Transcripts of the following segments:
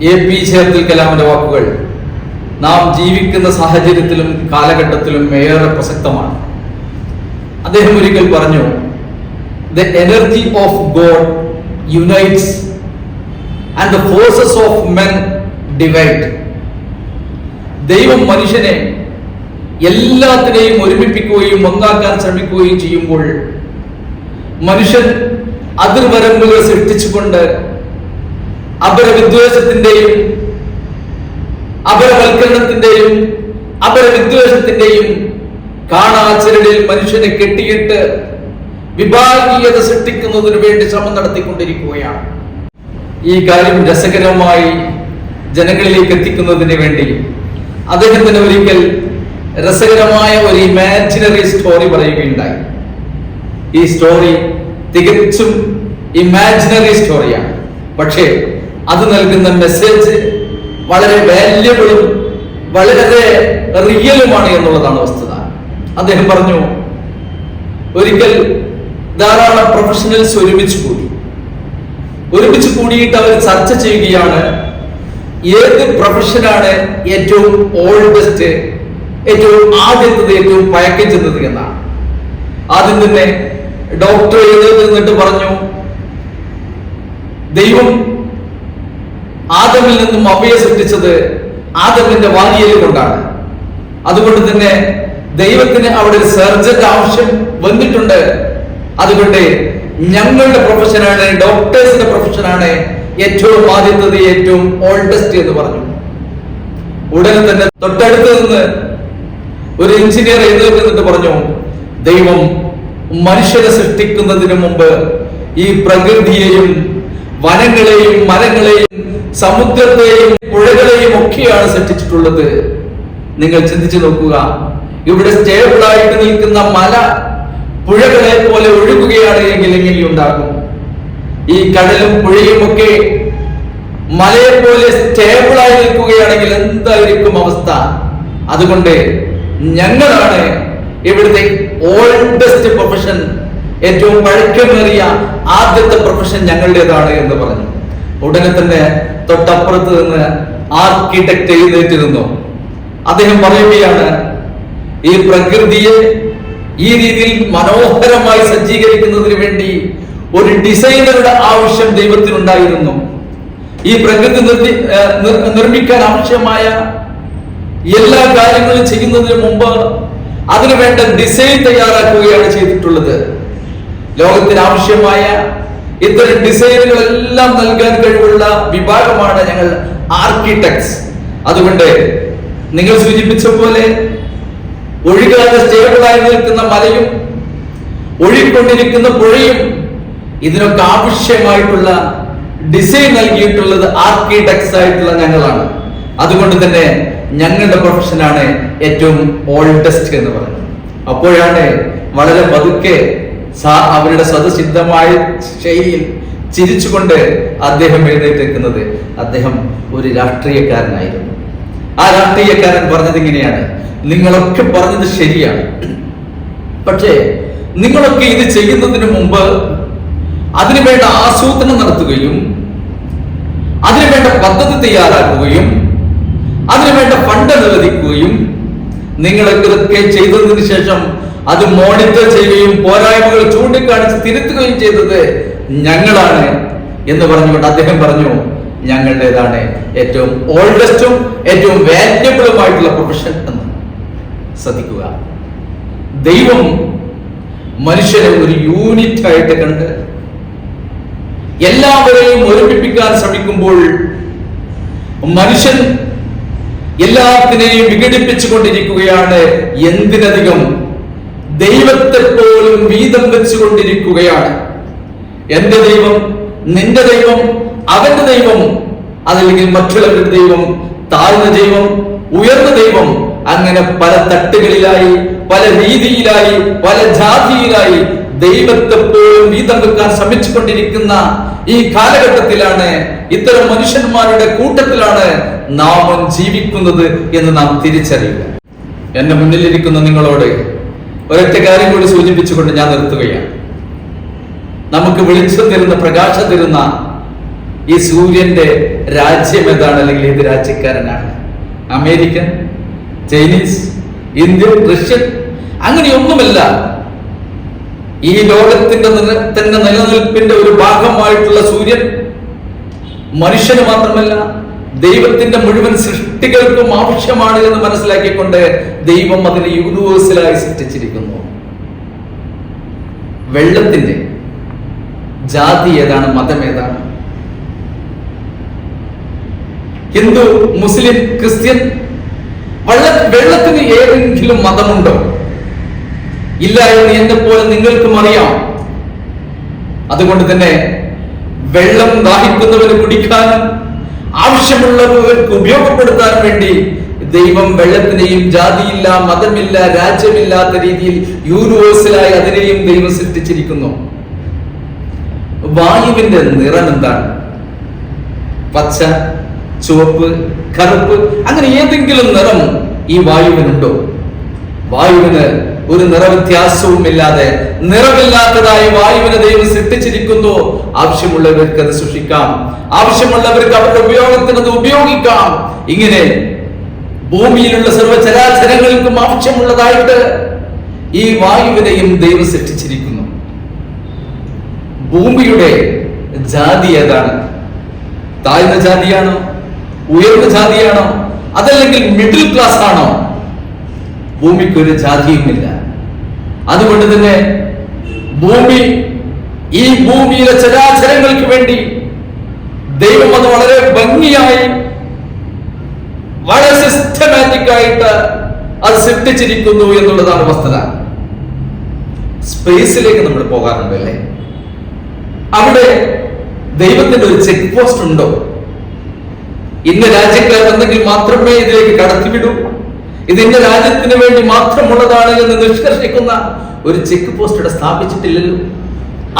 A P Abdul കലാമിന്റെ വാക്കുകൾ. നാം ജീവിക്കുന്ന സാഹചര്യത്തിലും കാലഘട്ടത്തിലും ഏറെ പ്രസക്തമാണ്. അദ്ദേഹം ഒരിക്കൽ പറഞ്ഞു the energy of God unites and the forces of men divide ദൈവം മനുഷ്യനെ എല്ലാത്തിനെയും ഒരുമിപ്പിക്കുകയും ഒന്നാക്കാൻ ശ്രമിക്കുകയും ചെയ്യുമ്പോൾ മനുഷ്യൻ അതിർവരമ്പുകൾ സൃഷ്ടിച്ചുകൊണ്ട് അപരവിദ്വേഷത്തിന്റെയും അപരവൽക്കരണത്തിന്റെയും അപരവിദ്വേഷത്തിന്റെയും കാണാചരടിൽ മനുഷ്യനെ കെട്ടിയിട്ട് വിഭാഗീയത സൃഷ്ടിക്കുന്നതിനു വേണ്ടി ശ്രമം നടത്തിക്കൊണ്ടിരിക്കുകയാണ്. ഈ കാര്യം രസകരമായി ജനങ്ങളിലേക്ക് എത്തിക്കുന്നതിന് വേണ്ടി അദ്ദേഹത്തിന് ഒരിക്കൽ രസകരമായ ഒരു ഇമാജിനറി സ്റ്റോറി പറയുകയുണ്ടായി. ഈ സ്റ്റോറി തികച്ചും ഇമാജിനറി സ്റ്റോറിയാണ് പക്ഷേ അത് നൽകുന്ന മെസ്സേജ് വളരെ വാല്യബിളും വളരെ റിയലുമാണ് എന്നുള്ളതാണ് വസ്തുത. അദ്ദേഹം പറഞ്ഞു ഒരിക്കൽ ധാരാളം പ്രൊഫഷണൽസ് ഒരുമിച്ച് കൂടി. ഒരുമിച്ച് കൂടിയിട്ട് അവർ ചർച്ച ചെയ്യുകയാണ് ഏത് പ്രൊഫഷനാണ് ഏറ്റവും ഓൾഡസ്റ്റ് ഏറ്റവും ആദ്യത്തത് ഏറ്റവും പഴക്കം ചെന്നത് എന്നാണ്. ആദ്യം തന്നെ ഡോക്ടർ എഴുന്നേറ്റ് നിന്നിട്ട് പറഞ്ഞു ദൈവം ആദമിൽ നിന്നും അവയെ സൃഷ്ടിച്ചത് ആദമിന്റെ വാങ്ങിയൽ കൊണ്ടാണ്. അതുകൊണ്ട് തന്നെ ദൈവത്തിന് അവിടെ ഒരു സർജന്റെ ആവശ്യം വന്നിട്ടുണ്ട്. അതുകൊണ്ട് ഞങ്ങളുടെ പ്രൊഫഷനാണ് ഡോക്ടേഴ്സിന്റെ പ്രൊഫഷനാണ് ഏറ്റവും ആദ്യത്തത് ഏറ്റവും ഓൾഡസ്റ്റ് എന്ന് പറഞ്ഞു. ഉടനെ തന്നെ തൊട്ടടുത്ത് നിന്ന് ഒരു എഞ്ചിനീയർ എഴുന്നേറ്റ് പറഞ്ഞു ദൈവം മനുഷ്യരെ സൃഷ്ടിക്കുന്നതിന് മുമ്പ് ഈ പ്രകൃതിയെയും വനങ്ങളെയും മരങ്ങളെയും സമുദ്രത്തെയും പുഴകളെയും ഒക്കെയാണ് സൃഷ്ടിച്ചിട്ടുള്ളത്. നിങ്ങൾ ചിന്തിച്ചു നോക്കുക. ഇവിടെ സ്റ്റേബിൾ ആയിട്ട് നിൽക്കുന്ന മല പുഴകളെ പോലെ ഒഴുകുകയാണ് എങ്കിൽ എങ്ങനെ ഉണ്ടാകും? ഈ കടലും പുഴയും ഒക്കെ മലയെ പോലെ സ്റ്റേബിൾ ആയി നിൽക്കുകയാണെങ്കിൽ എന്തായിരിക്കും അവസ്ഥ? അതുകൊണ്ട് ഞങ്ങളാണ് ഇവിടുത്തെ ഓൾഡസ്റ്റ് പ്രൊഫഷൻ ഏറ്റവും പഴക്കമേറിയ ആദ്യത്തെ പ്രൊഫഷൻ ഞങ്ങളുടേതാണ് എന്ന് പറഞ്ഞു. ഉടനെ തന്നെ തൊട്ടപ്പുറത്ത് നിന്ന് ആർക്കിടെക്ട് എഴുന്നേറ്റിരുന്നു. അദ്ദേഹം പറയുകയാണ് ഈ പ്രകൃതിയെ ഈ രീതിയിൽ മനോഹരമായി സജ്ജീകരിക്കുന്നതിന് വേണ്ടി ഒരു ഡിസൈനറുടെ ആവശ്യം ദൈവത്തിനുണ്ടായിരുന്നു. ഈ പ്രകൃതി നിർമ്മിക്കാൻ ആവശ്യമായ എല്ലാ കാര്യങ്ങളും ചെയ്യുന്നതിന് മുമ്പ് അതിനു വേണ്ട ഡിസൈൻ തയ്യാറാക്കുകയാണ് ചെയ്തിട്ടുള്ളത്. ലോകത്തിന് ആവശ്യമായ ഇത്തരം ഡിസൈനുകളെല്ലാം നൽകാൻ കഴിവുള്ള വിഭാഗമാണ് ഞങ്ങൾ ആർക്കിടെക്ട്സ് അതുകൊണ്ട് നിങ്ങൾ സൂചിപ്പിച്ച പോലെ ഒഴുകാതെ സ്റ്റേബിളായി നിൽക്കുന്ന മലയും ഒഴുകിക്കൊണ്ടിരിക്കുന്ന പുഴയും ഇതിനൊക്കെ ആവശ്യമായിട്ടുള്ള ഡിസൈൻ നൽകിയിട്ടുള്ളത് ആർക്കിടെക്ട്സ് ആയിട്ടുള്ള ഞങ്ങളാണ്. അതുകൊണ്ട് തന്നെ ഞങ്ങളുടെ പ്രൊഫഷനാണ് ഏറ്റവും ഓൾഡസ്റ്റ് എന്ന് പറയുന്നത്. അപ്പോഴാണ് വളരെ പതുക്കെ അവരുടെ സ്വതസിദ്ധമായ ശൈലിയിൽ ചിരിച്ചുകൊണ്ട് അദ്ദേഹം എഴുന്നേറ്റേക്കുന്നത്. അദ്ദേഹം ഒരു രാഷ്ട്രീയക്കാരനായിരുന്നു. ആ രാഷ്ട്രീയക്കാരൻ പറഞ്ഞത് ഇങ്ങനെയാണ്. നിങ്ങളൊക്കെ പറഞ്ഞത് ശരിയാണ്. പക്ഷേ നിങ്ങളൊക്കെ ഇത് ചെയ്യുന്നതിന് മുമ്പ് അതിനുവേണ്ട ആസൂത്രണം നടത്തുകയും അതിനുവേണ്ട പദ്ധതി തയ്യാറാക്കുകയും അതിനുവേണ്ട ഫണ്ട് അനുവദിക്കുകയും നിങ്ങളൊക്കെ ഇതൊക്കെ ചെയ്തതിനു ശേഷം അത് മോണിറ്റർ ചെയ്യുകയും പോരായ്മകൾ ചൂണ്ടിക്കാണിച്ച് തിരുത്തുകയും ചെയ്തത് ഞങ്ങളാണ് എന്ന് പറഞ്ഞുകൊണ്ട് അദ്ദേഹം പറഞ്ഞു ഞങ്ങളുടേതാണ് ഏറ്റവും ഓൾഡസ്റ്റും ഏറ്റവും വാല്യബിളുമായിട്ടുള്ള പ്രൊഫഷൻ എന്ന്. ശ്രദ്ധിക്കുക. ദൈവം മനുഷ്യനെ ഒരു യൂണിറ്റ് ആയിട്ട് കണ്ട് എല്ലാവരെയും ഒരുമിപ്പിക്കാൻ ശ്രമിക്കുമ്പോൾ മനുഷ്യൻ എല്ലാത്തിനെയും വിഘടിപ്പിച്ചു കൊണ്ടിരിക്കുകയാണ് എന്തിനധികം ദൈവത്തെ പോലും വീതം വെച്ചുകൊണ്ടിരിക്കുകയാണ്. എന്റെ ദൈവം നിന്റെ ദൈവം അവന്റെ ദൈവം അതല്ലെങ്കിൽ മറ്റുള്ളവരുടെ ദൈവം താഴ്ന്ന ദൈവം ഉയർന്ന ദൈവം അങ്ങനെ പല തട്ടുകളിലായി പല രീതിയിലായി പല ജാതിയിലായി ദൈവത്തെ പോലും വീതം വെക്കാൻ ശ്രമിച്ചുകൊണ്ടിരിക്കുന്ന ഈ കാലഘട്ടത്തിലാണ് ഇത്തരം മനുഷ്യന്മാരുടെ കൂട്ടത്തിലാണ് നാം ജീവിക്കുന്നത് എന്ന് നാം തിരിച്ചറിയുക. എന്റെ മുന്നിലിരിക്കുന്ന നിങ്ങളോട് ഒരൊറ്റ കാര്യം കൂടി സൂചിപ്പിച്ചുകൊണ്ട് ഞാൻ നിർത്തുകയാണ്. നമുക്ക് വെളിച്ചം തരുന്ന പ്രകാശം തരുന്ന ഈ സൂര്യന്റെ രാജ്യം എന്താണ് അല്ലെങ്കിൽ ഏത് രാജ്യക്കാരനാണ്? അമേരിക്കൻ ചൈനീസ് ഇന്ത്യൻ റഷ്യൻ അങ്ങനെയൊന്നുമല്ല ഈ ലോകത്തിന്റെ തന്നെ നിലനിൽപ്പിന്റെ ഒരു ഭാഗമായിട്ടുള്ള സൂര്യൻ മനുഷ്യന് മാത്രമല്ല. ദൈവത്തിന്റെ മുഴുവൻ സൃഷ്ടികൾക്കും ആവശ്യമാണ് എന്ന് മനസ്സിലാക്കിക്കൊണ്ട് ദൈവം അതിനെ യൂണിവേഴ്സലായി സൃഷ്ടിച്ചിരിക്കുന്നു. വെള്ളത്തിന്റെ ജാതി ഏതാണ് മതം ഏതാണ്? ഹിന്ദു മുസ്ലിം ക്രിസ്ത്യൻ വെള്ള വെള്ളത്തിന് ഏതെങ്കിലും മതമുണ്ടോ? ഇല്ല എന്ന് എന്നെ പോലെ നിങ്ങൾക്കും അറിയാം. അതുകൊണ്ട് തന്നെ വെള്ളം ദാഹിക്കുന്നവന് കുടിക്കാനും ആവശ്യമുള്ളവർക്ക് ഉപയോഗപ്പെടുത്താൻ വേണ്ടി ദൈവം വെള്ളത്തിനെയും ജാതിയില്ല മതമില്ല രാജ്യമില്ലാത്ത രീതിയിൽ യൂണിവേഴ്സലായി അതിനെയും ദൈവം സൃഷ്ടിച്ചിരിക്കുന്നു. വായുവിന്റെ നിറം എന്താണ്? പച്ച ചുവപ്പ് കറുപ്പ് അങ്ങനെ ഏതെങ്കിലും നിറം ഈ വായുവിനുണ്ടോ? വായുവിന് ഒരു നിറവ്യത്യാസവും ഇല്ലാതെ നിറവില്ലാത്തതായി വായുവിനെ ദൈവം സൃഷ്ടിച്ചിരിക്കുന്നു. ആവശ്യമുള്ളവർക്ക് അത് സൂക്ഷിക്കാം. ആവശ്യമുള്ളവർക്ക് അവരുടെ ഉപയോഗത്തിന് അത് ഉപയോഗിക്കാം. ഇങ്ങനെ ഭൂമിയിലുള്ള സർവചരാചരങ്ങൾക്കും ആവശ്യമുള്ളതായിട്ട് ഈ വായുവിനെയും ദൈവം സൃഷ്ടിച്ചിരിക്കുന്നു. ഭൂമിയുടെ ജാതി ഏതാണ്? താഴ്ന്ന ജാതിയാണോ? ഉയർന്ന ജാതിയാണോ? അതല്ലെങ്കിൽ മിഡിൽ ക്ലാസ് ആണോ? ഭൂമിക്ക് ഒരു ജാതിയുമില്ല. അതുകൊണ്ട് തന്നെ ഭൂമി ഈ ഭൂമിയിലെ ചരാചരങ്ങൾക്ക് വേണ്ടി ദൈവം അത് വളരെ ഭംഗിയായി വളരെ സിസ്റ്റമാറ്റിക് ആയിട്ട് അത് സൃഷ്ടിച്ചിരിക്കുന്നു എന്നുള്ളതാണ് വസ്തുത. സ്പേസിലേക്ക് നമ്മൾ പോകാറുണ്ട് അവിടെ ദൈവത്തിന്റെ ഒരു ചെക്ക് പോസ്റ്റ് ഉണ്ടോ? ഇന്ന രാജ്യക്കാർ വന്നെങ്കിൽ മാത്രമേ ഇതിലേക്ക് കടത്തിവിടൂ. ഇത് എന്റെ രാജ്യത്തിന് വേണ്ടി മാത്രമുള്ളതാണ് എന്ന് നിഷ്കർഷിക്കുന്ന ഒരു ചെക്ക് പോസ്റ്റ് ഇവിടെ സ്ഥാപിച്ചിട്ടില്ലല്ലോ.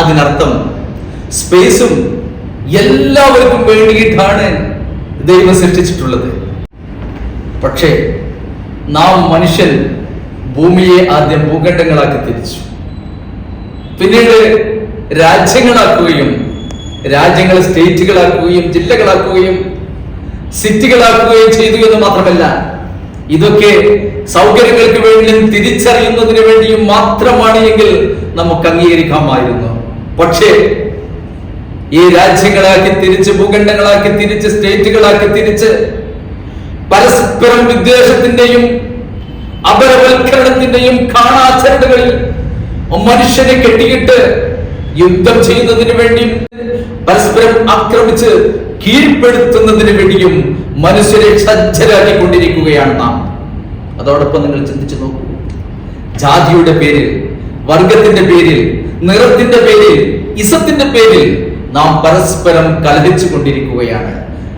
അതിനർത്ഥം സ്പേസും എല്ലാവർക്കും വേണ്ടിയിട്ടാണ് ദൈവം സൃഷ്ടിച്ചിട്ടുള്ളത്. പക്ഷേ നാം മനുഷ്യൻ ഭൂമിയെ ആദ്യം ഭൂഖണ്ഡങ്ങളാക്കി തിരിച്ചു. പിന്നീട് രാജ്യങ്ങളാക്കുകയും രാജ്യങ്ങളെ സ്റ്റേറ്റുകളാക്കുകയും ജില്ലകളാക്കുകയും സിറ്റികളാക്കുകയും ചെയ്തു എന്ന് മാത്രമല്ല ഇതൊക്കെ സൗകര്യങ്ങൾക്ക് വേണ്ടിയും തിരിച്ചറിയുന്നതിന് വേണ്ടിയും മാത്രമാണ് എങ്കിൽ നമുക്ക് അംഗീകരിക്കാമായിരുന്നു. പക്ഷേ ഈ രാജ്യങ്ങളാക്കി തിരിച്ച് ഭൂഖണ്ഡങ്ങളാക്കി തിരിച്ച് സ്റ്റേറ്റുകളാക്കി തിരിച്ച് പരസ്പരം വിദ്വേഷത്തിന്റെയും അപരവൽക്കരണത്തിന്റെയും കാണാചരണകളിൽ മനുഷ്യനെ കെട്ടിയിട്ട് യുദ്ധം ചെയ്യുന്നതിന് വേണ്ടിയും പരസ്പരം ആക്രമിച്ച് കീഴ്പ്പെടുത്തുന്നതിന് വേണ്ടിയും മനുഷ്യരെ സജ്ജരാക്കിക്കൊണ്ടിരിക്കുകയാണ് നാം. അതോടൊപ്പം നിങ്ങൾ ചിന്തിച്ചു നോക്കൂ. ജാതിയുടെ പേരിൽ വർഗത്തിന്റെ പേരിൽ നിറത്തിന്റെ പേരിൽ ഇസത്തിന്റെ പേരിൽ നാം പരസ്പരം കലഹിച്ചു കൊണ്ടിരിക്കുകയാണ്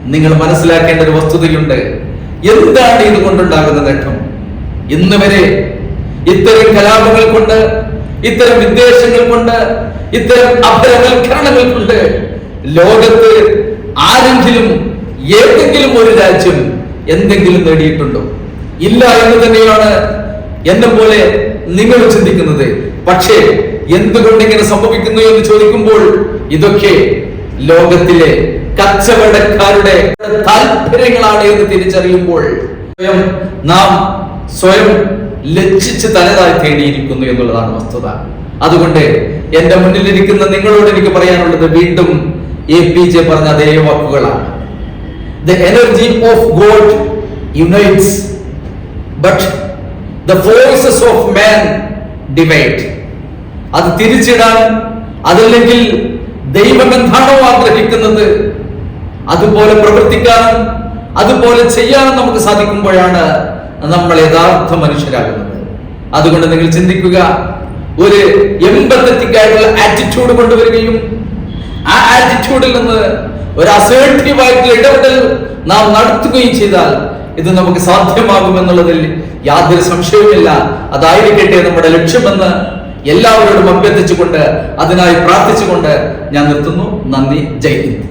നിങ്ങൾ മനസ്സിലാക്കേണ്ട ഒരു വസ്തുതയുണ്ട്. എന്താണ് ഇതുകൊണ്ടുണ്ടാകുന്ന നേട്ടം? ഇന്ന് വരെ ഇത്തരം കലാപങ്ങൾ കൊണ്ട് ഇത്തരം വിദ്വേഷങ്ങൾ കൊണ്ട് ഇത്തരം അപരവൽക്കരണങ്ങൾ കൊണ്ട് ലോകത്ത് ആരെങ്കിലും ഏതെങ്കിലും ഒരു രാജ്യം എന്തെങ്കിലും നേടിയിട്ടുണ്ടോ? ഇല്ല എന്ന് തന്നെയാണ് എന്നെ പോലെ നിങ്ങൾ ചിന്തിക്കുന്നത്. പക്ഷേ എന്തുകൊണ്ട് ഇങ്ങനെ സംഭവിക്കുന്നു എന്ന് ചോദിക്കുമ്പോൾ ഇതൊക്കെ ലോകത്തിലെ കച്ചവടക്കാരുടെ താല്പര്യങ്ങളാണ് എന്ന് തിരിച്ചറിയുമ്പോൾ സ്വയം നാം സ്വയം ലജ്ജിച്ച് തലതായി തേടിയിരിക്കുന്നു എന്നുള്ളതാണ് വസ്തുത. അതുകൊണ്ട് എന്റെ മുന്നിലിരിക്കുന്ന നിങ്ങളോട് എനിക്ക് പറയാനുള്ളത് വീണ്ടും എ പി ജെ പറഞ്ഞ അതേ വാക്കുകളാണ്. The energy of God unites, but the forces of man divide. അത് തിരിച്ചിടാൻ അതല്ലെങ്കിൽ ദൈവം എന്താണോ ആഗ്രഹിക്കുന്നത് അതുപോലെ പ്രവർത്തിക്കാൻ അതുപോലെ ചെയ്യാനും നമുക്ക് സാധിക്കുമ്പോഴാണ് നമ്മൾ യഥാർത്ഥ മനുഷ്യരാകുന്നത് അതുകൊണ്ട് നിങ്ങൾ ചിന്തിക്കുക ഒരു എമ്പത്തറ്റിക്കായിട്ടുള്ള ആറ്റിറ്റ്യൂഡ് കൊണ്ടുവരികയും ആ ആറ്റിറ്റ്യൂഡിൽ നിന്ന് ഒരു അസേർട്ടീവ് ആയിട്ടുള്ള ഇടപെടൽ നാം നടത്തുകയും ചെയ്താൽ ഇത് നമുക്ക് സാധ്യമാകുമെന്നുള്ളതിൽ യാതൊരു സംശയവുമില്ല. അതായിരിക്കട്ടെ നമ്മുടെ ലക്ഷ്യമെന്ന് എല്ലാവരോടും അഭ്യർത്ഥിച്ചുകൊണ്ട് അതിനായി പ്രാർത്ഥിച്ചുകൊണ്ട് ഞാൻ നിർത്തുന്നു. നന്ദി. ജയ് ഹിന്ദ്.